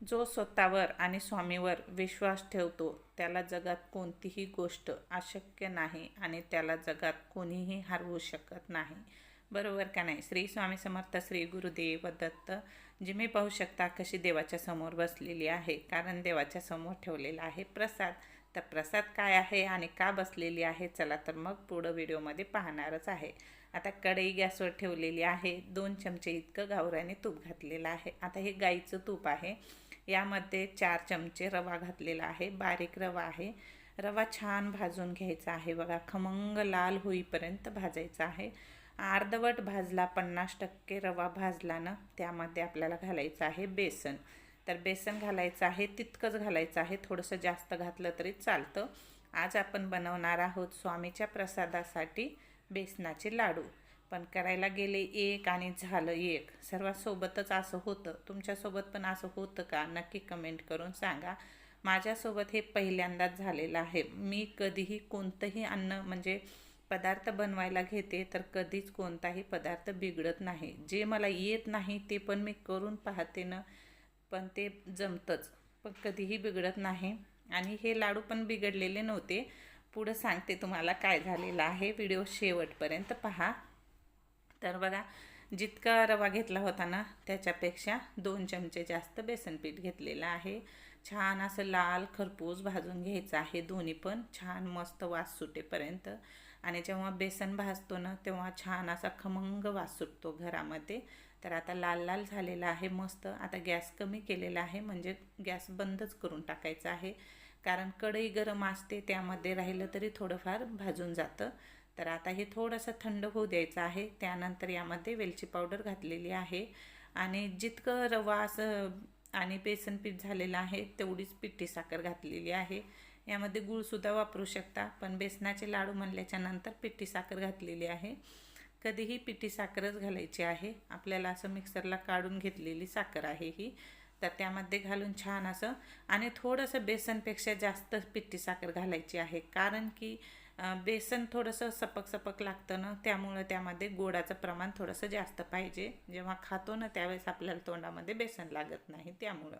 जो स्वतःवर आणि स्वामीवर विश्वास ठेवतो त्याला जगात कोणतीही गोष्ट अशक्य नाही आणि त्याला जगात कोणीही हरवू शकत नाही. बरोबर का नाही? श्री स्वामी समर्थ श्री गुरुदेव दत्त जी मी पाहू शकता कशी देवाच्या समोर बसलेली आहे. कारण देवाच्या समोर ठेवलेला आहे प्रसाद. तर प्रसाद काय आहे आणि का बसलेली आहे? चला तर मग पुढं व्हिडिओमध्ये पाहणारच आहे. आता कढई गॅसवर ठेवलेली आहे. दोन चमचे इतकं गावराने तूप घातलेलं आहे. आता हे गाईचं तूप आहे. यामध्ये चार चमचे रवा घातलेला आहे बारीक रवा आहे. रवा छान भाजून घ्यायचा आहे. बघा खमंग लाल होईपर्यंत भाजायचा आहे. अर्धवट भाजला पन्नास टक्के रवा भाजला ना त्यामध्ये आपल्याला घालायचं आहे बेसन. तर बेसन घालायचं आहे तितकंच घालायचं आहे. थोडंसं जास्त घातलं तरी चालतं. आज आपण बनवणार आहोत स्वामीच्या प्रसादासाठी बेसनाचे लाडू. पण करायला गेले एक आणि झालं एक. सर्वांसोबतच असं होतं. तुमच्यासोबत पण असं होतं का? नक्की कमेंट करून सांगा. माझ्यासोबत हे पहिल्यांदाच झालेलं आहे. मी कधीही कोणतंही अन्न म्हणजे पदार्थ बनवायला घेते तर कधीच कोणताही पदार्थ बिघडत नाही. जे मला येत नाही ते पण मी करून पाहते ना. पण ते जमतंच. पण कधीही बिघडत नाही. आणि हे लाडू पण बिघडलेले नव्हते. पुढं सांगते तुम्हाला काय झालेलं आहे. व्हिडिओ शेवटपर्यंत पहा. तर बघा जितका रवा घेतला होता ना त्याच्यापेक्षा दोन चमचे जास्त बेसन पीठ घेतलेलं आहे. छान असं लाल खरपूस भाजून घ्यायचं आहे दोन्ही पण छान मस्त वास सुटेपर्यंत. आणि जेव्हा बेसन भाजतो ना तेव्हा छान असा खमंग वास सुटतो घरामध्ये. तर आता लाल लाल झालेला आहे मस्त. आता गॅस कमी केलेला आहे म्हणजे गॅस बंदच करून टाकायचा आहे. कारण कढई गरम असते त्यामध्ये राहिलं तरी थोडंफार भाजून जातं. तर आता हे थोडंसं थंड होऊ द्यायचं आहे. त्यानंतर यामध्ये वेलची पावडर घातलेली आहे. आणि जितकं रवा असं आणि बेसन पीठ झालेलं आहे तेवढीच पिठी साखर घातलेली आहे. यामध्ये गूळसुद्धा वापरू शकता पण बेसनाचे लाडू म्हणल्याच्या नंतर पिठी साखर घातलेली आहे. कधीही पिठी साखरच घालायची आहे. आपल्याला असं मिक्सरला काढून घेतलेली साखर आहे ही. तर त्यामध्ये घालून छान असं आणि थोडंसं बेसनपेक्षा जास्त पिठी साखर घालायची आहे. कारण की बेसन थोडंसं सपक सपक लागतं ना त्यामुळं त्यामध्ये गोडाचं प्रमाण थोडंसं जास्त पाहिजे. जेव्हा खातो ना त्यावेळेस आपल्याला तोंडामध्ये बेसन लागत नाही त्यामुळं.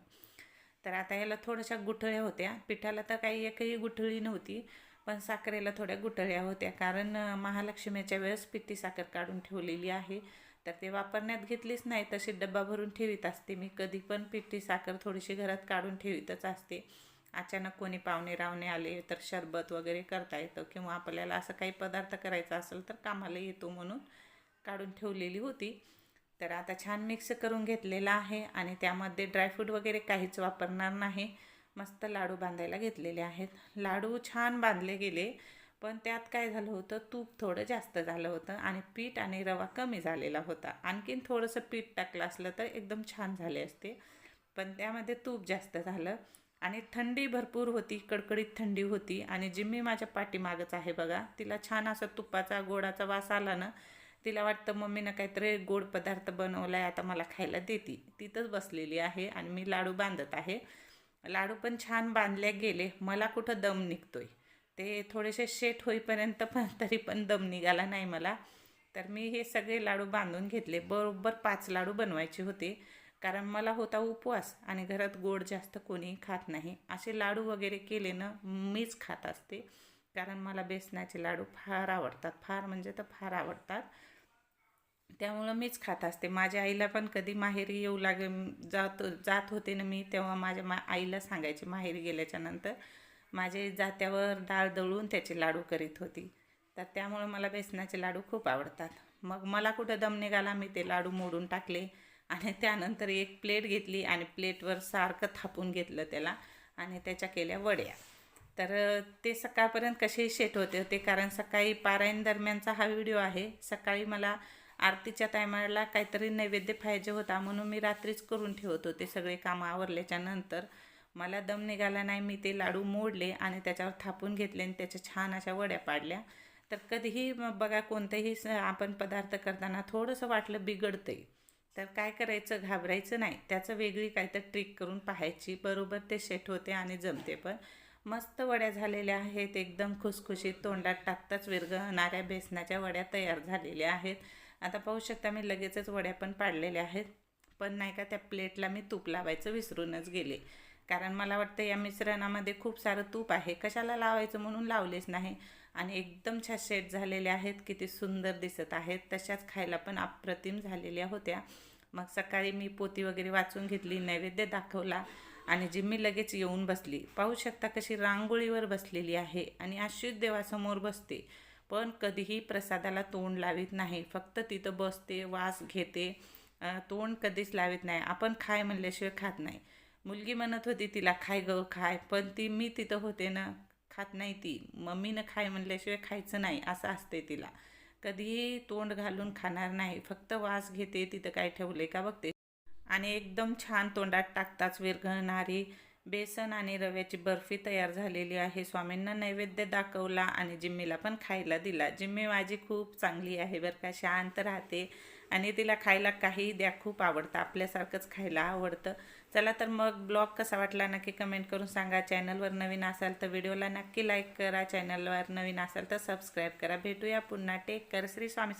तर आता याला थोड्याशा गुठळ्या होत्या. पिठाला तर काही एकही गुठळी नव्हती पण साखरेला थोड्या गुठळ्या होत्या. कारण महालक्ष्मीच्या वेळेस पिठी साखर काढून ठेवलेली आहे. तर ते वापरण्यात घेतलीच नाही तशी डब्बा भरून ठेवीत असते मी. कधी पण पिठी साखर थोडीशी घरात काढून ठेवीतच असते. अचानक कोणी पाहुणे रावणे आले तर शरबत वगैरे करता येतं किंवा आपल्याला असं काही पदार्थ करायचा असेल तर कामाला येतो म्हणून काढून ठेवलेली होती. तर आता छान मिक्स करून घेतलेला आहे आणि त्यामध्ये ड्रायफ्रूट वगैरे काहीच वापरणार नाही. मस्त लाडू बांधायला घेतलेले आहेत. लाडू छान बांधले गेले पण त्यात काय झालं होतं? तूप थोडं जास्त झालं होतं आणि पीठ आणि रवा कमी झालेला होता. आणखीन थोडंसं पीठ टाकलं असलं तर एकदम छान झाले असते. पण त्यामध्ये तूप जास्त झालं. आणि थंडी भरपूर होती कडकडीत थंडी होती आणि जिम्मी माझ्या पाठीमागच आहे बघा. तिला छान असा तुपाचा गोडाचा वास आला ना तिला वाटतं मम्मीनं काहीतरी गोड पदार्थ बनवला आहे आता मला खायला देते. तिथंच बसलेली आहे आणि मी लाडू बांधत आहे. लाडू पण छान बांधले गेले. मला कुठं दम निघतोय? ते थोडेसे शेट होईपर्यंत पण तरी पण दम निघाला नाही मला. तर मी हे सगळे लाडू बांधून घेतले. बरोबर पाच लाडू बनवायचे होते. कारण मला होता उपवास आणि घरात गोड जास्त कोणी खात नाही. असे लाडू वगैरे केले ना मीच खात असते. कारण मला बेसनाचे लाडू फार आवडतात. फार म्हणजे तर फार आवडतात. त्यामुळं मीच खात असते. माझ्या आईला पण कधी माहेरी येऊ लागे जात जात होते ना मी तेव्हा माझ्या मा आईला सांगायचे माहेरी गेल्याच्यानंतर. माझे जात्यावर डाळ दळून त्याचे लाडू करीत होती. तर त्यामुळं मला बेसनाचे लाडू खूप आवडतात. मग मला कुठं दम निघाला मी ते लाडू मोडून टाकले. आणि त्यानंतर एक प्लेट घेतली आणि प्लेटवर सारखं थापून घेतलं त्याला आणि त्याच्या केल्या वड्या. तर ते सकाळपर्यंत कसेही शेट होते होते कारण सकाळी पारायण दरम्यानचा हा व्हिडिओ आहे. सकाळी मला आरतीच्या टायमाला काहीतरी नैवेद्य पाहिजे होता म्हणून मी रात्रीच करून ठेवत होते सगळे कामं आवरल्याच्या नंतर. मला दम निघाला नाही मी ते लाडू मोडले आणि त्याच्यावर थापून घेतले आणि त्याच्या छान अशा वड्या पाडल्या. तर कधीही बघा कोणतेही आपण पदार्थ करताना थोडंसं वाटलं बिघडतंय. तर काय करायचं? घाबरायचं नाही. त्याचं वेगळी काहीतरी ट्रिक करून पाहायची. बरोबर ते सेट होते आणि जमते पण. मस्त वड्या झालेल्या आहेत. एकदम खुसखुशीत तोंडात टाकताच विरघळणाऱ्या बेसनाच्या वड्या तयार झालेल्या आहेत. आता पाहू शकता मी लगेचच वड्या पण पाडलेल्या आहेत. पण नाही का त्या प्लेटला मी तूप लावायचं विसरूनच गेले. कारण मला वाटतं या मिश्रणामध्ये खूप सारं तूप आहे. कशाला लावायचं म्हणून लावलेच नाही. आणि एकदम छान शेट झालेल्या आहेत किती सुंदर दिसत आहेत. तशाच खायला पण अप्रतिम झालेल्या होत्या. मग सकाळी मी पोती वगैरे वाचून घेतली नैवेद्य दाखवला आणि जिम्मी लगेच येऊन बसली. पाहू शकता कशी रांगोळीवर बसलेली आहे आणि अशीच देवासमोर बसते. पण कधीही प्रसादाला तोंड लावित नाही. फक्त तिथं बसते वास घेते. तोंड कधीच लावित नाही. आपण खाय म्हणल्याशिवाय खात नाही. मुलगी म्हणत होती तिला खाय ग खाय. पण ती मी तिथं होते ना खात नाही ती. मम्मीनं खाय म्हणल्याशिवाय खायचं नाही असं असते तिला. कधीही तोंड घालून खाणार नाही. फक्त वास घेते तिथं काय ठेवले का बघते. आणि एकदम छान तोंडात टाकताच विरघळणारी बेसन आणि रव्याची बर्फी तयार झालेली आहे. स्वामींना नैवेद्य दाखवला आणि जिम्मीला पण खायला दिला. जिम्मी माझी खूप चांगली आहे बरं का. शांत राहते. आणि तिला खायला काही द्या खूप आवडतं. आपल्यासारखंच खायला आवडतं. चला तर मग ब्लॉग कसा वाटला नक्की कमेंट करून सांगा. चॅनलवर नवीन असाल तर व्हिडिओला नक्की लाईक करा. चॅनलवर नवीन असाल तर सबस्क्राईब करा. भेटूया पुन्हा. टेक कर श्री स्वामी